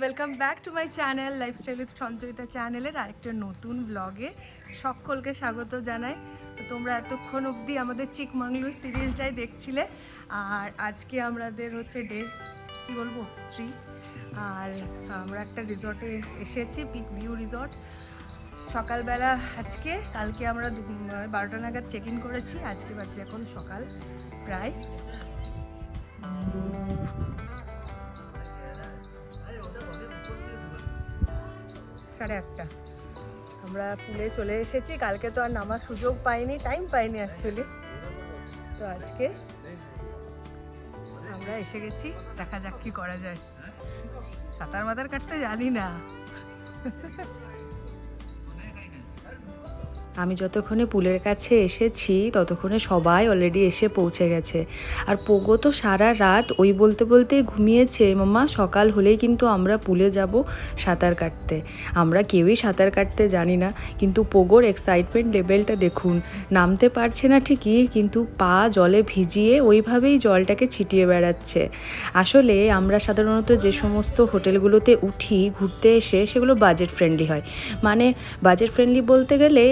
Welcome back to my channel lifestyle with Sanchayita চ্যানেলের আরেকটা নতুন ব্লগে সকলকে স্বাগত জানাই। তোমরা এতক্ষণ অবধি আমাদের চিকমাংলুর সিরিজটাই দেখছিলে। আর আজকে আমাদের হচ্ছে ডে কী বলব? থ্রি আর আমরা একটা রিসর্টে এসেছি পিক ভিউ রিসর্ট সকালবেলা আজকে, কালকে আমরা বারোটা নাগাদ চেক ইন করেছি। আজকে বাজছে এখন সকাল প্রায় সাড়ে আটটা। আমরা পুলে চলে এসেছি। কালকে তো আর নামার সুযোগ পাইনি টাইম পাইনি অ্যাকচুয়ালি তো আজকে আমরা এসে গেছি। দেখা যাক কি করা যায়। সাঁতার মাতার কাটতে জানি না। আমি যতক্ষণে পুলের কাছে এসেছি, ততক্ষণে সবাই অলরেডি এসে পৌঁছে গেছে। আর পোগো তো সারা রাত ওই বলতে বলতেই ঘুমিয়েছে মামা সকাল হলেই কিন্তু আমরা পুলে যাব সাঁতার কাটতে। আমরা কেউই সাঁতার কাটতে জানি না, কিন্তু পোগোর এক্সাইটমেন্ট লেভেলটা দেখুন। নামতে পারছে না ঠিকই, কিন্তু পা জলে ভিজিয়ে ওইভাবেই জলটাকে ছিটিয়ে বেড়াচ্ছে। আসলে আমরা সাধারণত যে সমস্ত হোটেলগুলোতে উঠি, ঘুরতে এসে সেগুলো বাজেট ফ্রেন্ডলি হয়। মানে বাজেট ফ্রেন্ডলি বলতে গেলে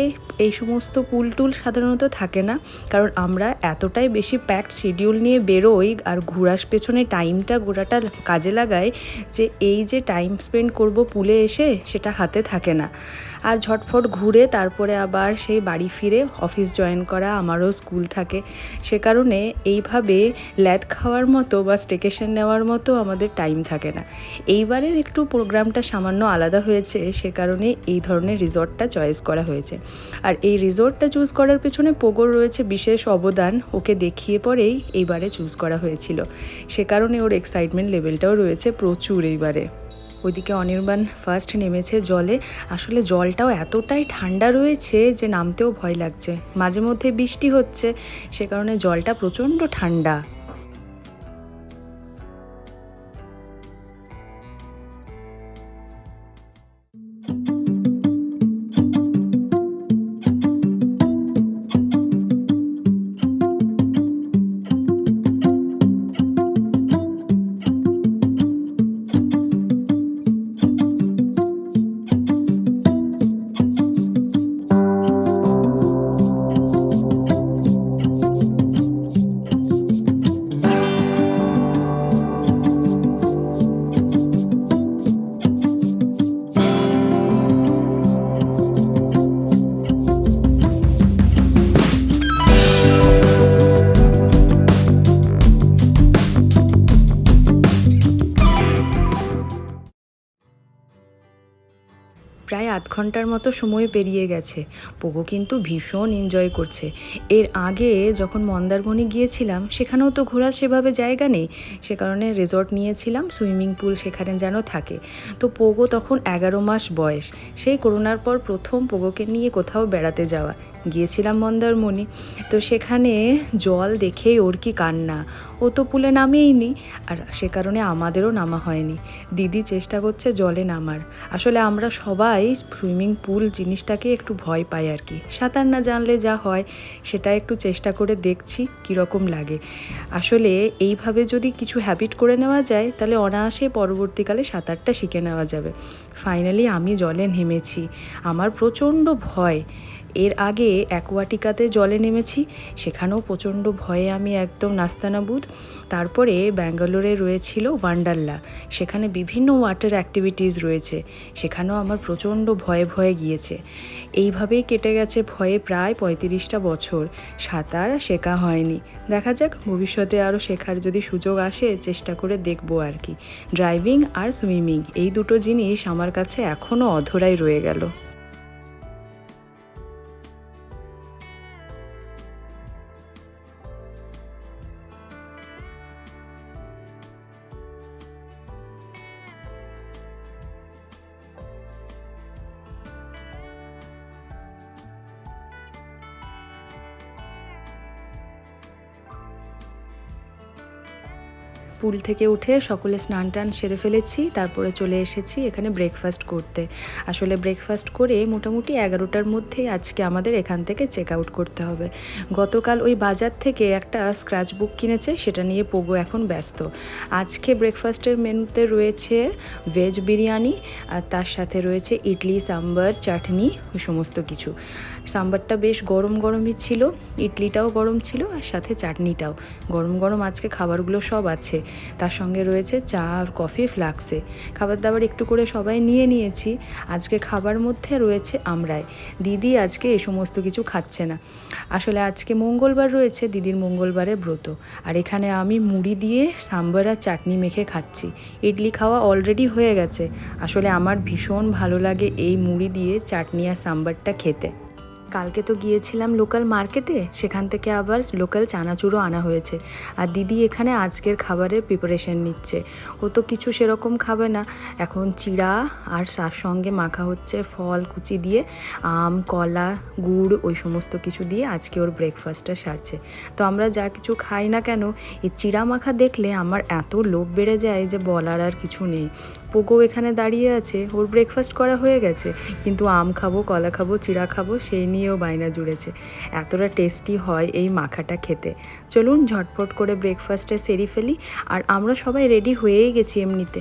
এই সমস্ত পুল টুল সাধারণত থাকে না, কারণ আমরা এতটাই বেশি প্যাকড শিডিউল নিয়ে বেরোই আর ঘোরার পেছনে টাইমটা ঘোরাটা কাজে লাগাই যে এই যে টাইম স্পেন্ড করব পুলে এসে সেটা হাতে থাকে না। আর ঝটফট ঘুরে তারপরে আবার সেই বাড়ি ফিরে অফিস জয়েন করা আমারও স্কুল থাকে। সে কারণে এইভাবে ল্যাদ খাওয়ার মতো বা স্টেকেশন নেওয়ার মতো আমাদের টাইম থাকে না। এইবারের একটু প্রোগ্রামটা সামান্য আলাদা হয়েছে, সে কারণে এই ধরনের রিসর্টটা চয়েস করা হয়েছে। আর এই রিসোর্টটা চুজ করার পেছনে পোগোর রয়েছে বিশেষ অবদান। ওকে দেখিয়ে পরেই এইবারে চুজ করা হয়েছিল। সে কারণে ওর এক্সাইটমেন্ট লেভেলটাও রয়েছে প্রচুর এইবারে। ওইদিকে অনির্বাণ ফার্স্ট নেমেছে জলে। আসলে জলটাও এতটাই ঠান্ডা রয়েছে যে নামতেও ভয় লাগছে। মাঝে মধ্যে বৃষ্টি হচ্ছে। সে কারণে জলটা প্রচণ্ড ঠান্ডা। প্রায় আধ ঘণ্টার মতো সময় পেরিয়ে গেছে। পোগো কিন্তু ভীষণ এনজয় করছে। এর আগে যখন মন্দারমণি গিয়েছিলাম, সেখানেও তো ঘোরার সেভাবে জায়গা নেই। সে কারণে রিসর্ট নিয়েছিলাম সুইমিং পুল সেখানে যেন থাকে। তো পোগো তখন এগারো মাস বয়স। সেই করোনার পর প্রথম পোগোকে নিয়ে কোথাও বেড়াতে যাওয়া। গিয়েছিলাম মন্দারমণি। তো সেখানে জল দেখেই ওর কি কান্না। ও তো পুলে নামেইনি, আর সে কারণে আমাদেরও নামা হয়নি। দিদি চেষ্টা করছে জলে নামার। আসলে আমরা সবাই সুইমিং পুল জিনিসটাকে একটু ভয় পাই আর কি। সাঁতার না জানলে যা হয়, সেটা একটু চেষ্টা করে দেখছি কীরকম লাগে। আসলে এইভাবে যদি কিছু হ্যাবিট করে নেওয়া যায়, তাহলে অনায়াসে পরবর্তীকালে সাঁতারটা শিখে নেওয়া যাবে। ফাইনালি আমি জলে নেমেছি। আমার প্রচণ্ড ভয়। এর আগে অ্যাকোয়াটিকাতে জলে নেমেছি, সেখানেও প্রচণ্ড ভয়ে আমি একদম নাস্তানাবুদ। তারপরে ব্যাঙ্গালোরে রয়েছিল ওয়ান্ডারলা, সেখানে বিভিন্ন ওয়াটার অ্যাক্টিভিটিস রয়েছে, সেখানেও আমার প্রচণ্ড ভয়ে ভয়ে গিয়েছে। এইভাবেই কেটে গেছে ভয়ে প্রায় পঁয়ত্রিশটা বছর সাঁতার শেখা হয়নি। দেখা যাক, ভবিষ্যতে আরও শেখার যদি সুযোগ আসে, চেষ্টা করে দেখব আর কি। ড্রাইভিং আর সুইমিং, এই দুটো জিনিস আমার কাছে এখনও অধরাই রয়ে গেল। পুল থেকে উঠে সকলে স্নান টান সেরে ফেলেছি তারপরে চলে এসেছি এখানে ব্রেকফাস্ট করতে। আসলে ব্রেকফাস্ট করে মোটামুটি এগারোটার মধ্যেই আজকে আমাদের এখান থেকে চেক আউট করতে হবে। গতকাল ওই বাজার থেকে একটা স্ক্র্যাচ বুক কিনেছে, সেটা নিয়ে পোগো এখন ব্যস্ত। আজকে ব্রেকফাস্টের মেনুতে রয়েছে ভেজ বিরিয়ানি, আর তার সাথে রয়েছে ইডলি, সাম্বার, চাটনি সমস্ত কিছু। সাম্বারটা বেশ গরম গরমই ছিল, ইডলিটাও গরম ছিল, আর সাথে চাটনিটাও। গরম গরম আজকে খাবারগুলো সব আছে। তার সঙ্গে রয়েছে চা আর কফি ফ্লাক্সে খাবার দাবার একটু করে সবাই নিয়ে নিয়ে নিয়েছি। আজকে খাবার মধ্যে রয়েছে আমরাই। দিদি আজকে এই সমস্ত কিছু খাচ্ছে না। আসলে আজকে মঙ্গলবার রয়েছে, দিদির মঙ্গলবারে ব্রত। আর এখানে আমি মুড়ি দিয়ে সাম্বার আর চাটনি মেখে খাচ্ছি। ইডলি খাওয়া অলরেডি হয়ে গেছে। আসলে আমার ভীষণ ভালো লাগে এই মুড়ি দিয়ে চাটনি আর সাম্বারটা খেতে। কালকে তো গিয়েছিলাম লোকাল মার্কেটে সেখান থেকে আবার লোকাল চানাচুরও আনা হয়েছে। আর দিদি এখানে আজকের খাবারের প্রিপারেশন নিচ্ছে। ও তো কিছু সেরকম খাবে না। এখন চিড়া আর তার সঙ্গে মাখা হচ্ছে ফল, কুচি দিয়ে আম, কলা, গুড়, ওই সমস্ত কিছু দিয়ে আজকে ওর ব্রেকফাস্টটা সারছে। তো আমরা যা কিছু খাই না কেন, এই চিড়া মাখা দেখলে আমার এত লোভ বেড়ে যায় যে বলার আর কিছু নেই। পোকো এখানে দাঁড়িয়ে আছে, ওর ব্রেকফাস্ট করা হয়ে গেছে। কিন্তু আম খাব, কলা খাব, চিড়া খাব, সেই নিয়েও বায়না জুড়েছে। এতটা টেস্টি হয় এই মাখাটা খেতে। চলুন ঝটপট করে ব্রেকফাস্টে সেরি ফেলি। আর আমরা সবাই রেডি হয়েই গেছি এমনিতে।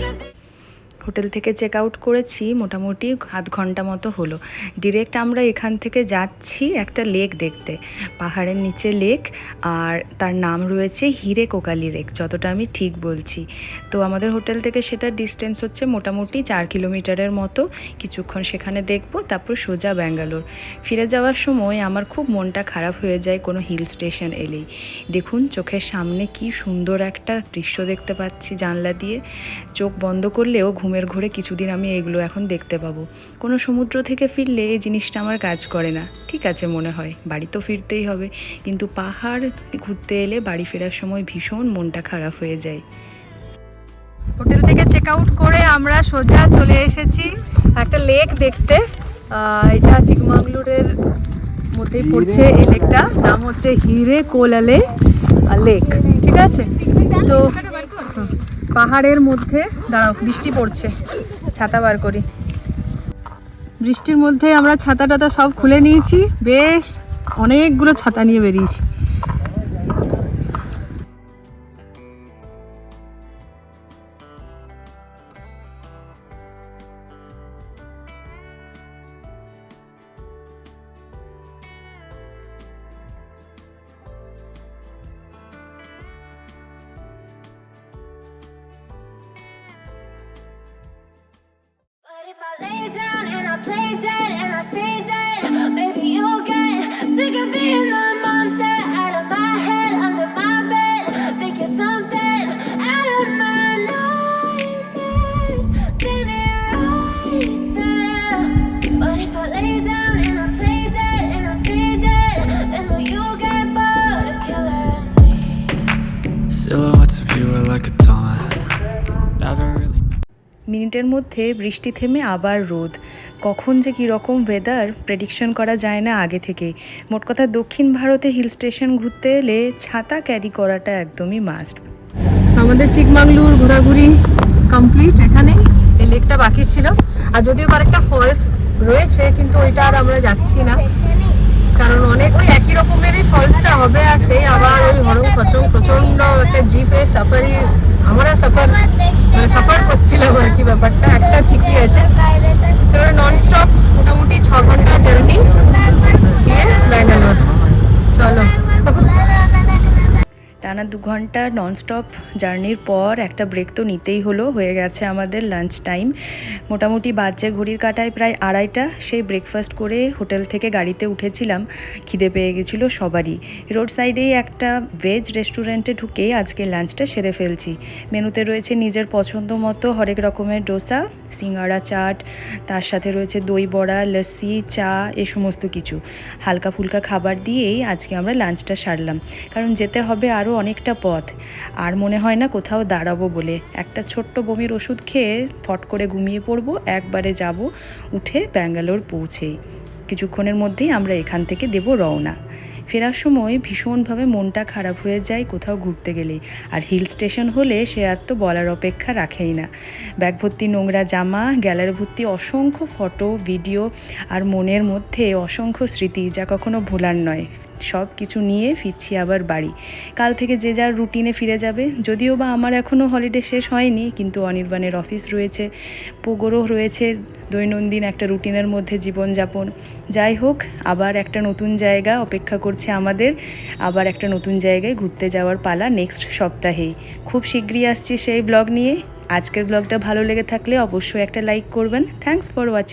Hotel থেকে চেক আউট করেছি, মোটামুটি আধ ঘণ্টা মতো হলো। ডিরেক্ট আমরা এখান থেকে যাচ্ছি একটা লেক দেখতে, পাহাড়ের নিচে লেক, আর তার নাম রয়েছে হিরে কোকালি লেক, যতটা আমি ঠিক বলছি। তো আমাদের হোটেল থেকে সেটা ডিস্টেন্স হচ্ছে মোটামুটি চার কিলোমিটারের মতো, কিছুক্ষণ সেখানে দেখব, তারপর সোজা ব্যাঙ্গালোর। ফিরে যাওয়ার সময় আমার খুব মনটা খারাপ হয়ে যায় কোনো হিল স্টেশন এলেই। দেখুন চোখের সামনে কি সুন্দর একটা দৃশ্য দেখতে পাচ্ছি জানলা দিয়ে। চোখ বন্ধ করলেও ঘুমের ঘোরে কিছুদিন আমি এগুলো এখন দেখতে পাবো। কোনো সমুদ্র থেকে ফিরলে এই জিনিসটা আমার কাজ করে না। ঠিক আছে মনে হয় বাড়ি তো ফিরতেই হবে। কিন্তু পাহাড় ঘুরতে এলে বাড়ি ফেরার সময় ভীষণ মনটা খারাপ হয়ে যায়। হোটেল থেকে চেক আউট করে আমরা সোজা চলে এসেছি একটা লেক দেখতে। আহ, এটা চিকমাগলুরের মধ্যেই পড়ছে এই লেকটা নাম হচ্ছে হিরে কোলালে লেক ঠিক আছে? তো পাহাড়ের মধ্যে, দাঁড়াও, বৃষ্টি পড়ছে, ছাতা বার করি। বৃষ্টির মধ্যে আমরা ছাতা টাতা সব খুলে নিয়েছি, বেশ অনেকগুলো ছাতা নিয়ে বেরিয়েছি। মিনিটের মধ্যে বৃষ্টি থেমে আবার রোদ। কখন যে কী রকম ওয়েদার প্রেডিকশন করা যায় না আগে থেকে। মোট কথা দক্ষিণ ভারতে হিল স্টেশন ঘুরতে এলে ছাতা ক্যারি করাটা একদমই মাস্ট আমাদের চিকমাগলুর ঘোরাঘুরি কমপ্লিট এখানে এই লেকটা বাকি ছিল। আর যদিও কয়েকটা ফলস রয়েছে, কিন্তু ওইটা আর আমরা যাচ্ছি না। কারণ অনেক, ওই একই রকমেরই ফলসটা হবে, আর সেই আবার ওই হরং খচং প্রচণ্ড একটা জিপে সাফারি আমরা সাফার মানে সাফার করছিলাম আর কি ব্যাপারটা। একটা ঠিকই আছে। তো নন স্টপ মোটামুটি ছ ঘণ্টা জার্নি দিয়ে ব্যাঙ্গালোর চলো টানা দু ঘণ্টা ননস্টপ জার্নির পর একটা ব্রেক তো নিতেই হলো, হয়ে গেছে আমাদের লাঞ্চ টাইম মোটামুটি বাজে ঘড়ির কাটায় প্রায় আড়াইটা, সেই ব্রেকফাস্ট করে হোটেল থেকে গাড়িতে উঠেছিলাম, খিদে পেয়ে গেছিল সবারই। রোড সাইডেই একটা ভেজ রেস্টুরেন্টে ঢুকে আজকে লাঞ্চটা সেরে ফেলছি। মেনুতে রয়েছে নিজের পছন্দ মতো হরেক রকমের ডোসা সিঙ্গাড়া চাট, তার সাথে রয়েছে দই বড়া, লস্যি, চা, এ সমস্ত কিছু। হালকা ফুলকা খাবার দিয়েই আজকে আমরা লাঞ্চটা সারলাম। কারণ যেতে হবে আরও অনেকটা পথ। আর মনে হয় না কোথাও দাঁড়াবো বলে। একটা ছোট্ট বমির ওষুধ খেয়ে ফট করে ঘুমিয়ে পড়ব, একবারে যাব উঠে ব্যাঙ্গালোর পৌঁছেই কিছুক্ষণের মধ্যেই আমরা এখান থেকে দেব রওনা। ফেরার সময় ভীষণভাবে মনটা খারাপ হয়ে যায় কোথাও ঘুরতে গেলে। আর হিল স্টেশন হলে সে আর তো বলার অপেক্ষা রাখেই না। ব্যাগ ভর্তি নোংরা জামা গ্যালারি ভর্তি অসংখ্য ফটো, ভিডিও আর মনের মধ্যে অসংখ্য স্মৃতি যা কখনো ভোলার নয়। সব কিছু নিয়ে ফিরছি আবার বাড়ি। কাল থেকে যে যার রুটিনে ফিরে যাবে। যদিও বা আমার এখনও হলিডে শেষ হয়নি, কিন্তু অনির্বাণের অফিস রয়েছে, পোগোরও রয়েছে, দৈনন্দিন একটা রুটিনের মধ্যে জীবনযাপন। যাই হোক, আবার একটা নতুন জায়গা অপেক্ষা করছে আমাদের, আবার একটা নতুন জায়গায় ঘুরতে যাওয়ার পালা নেক্সট সপ্তাহেই। খুব শীঘ্রই আসছি সেই ব্লগ নিয়ে। আজকের ব্লগটা ভালো লেগে থাকলে অবশ্যই একটা লাইক করবেন। Thanks for watching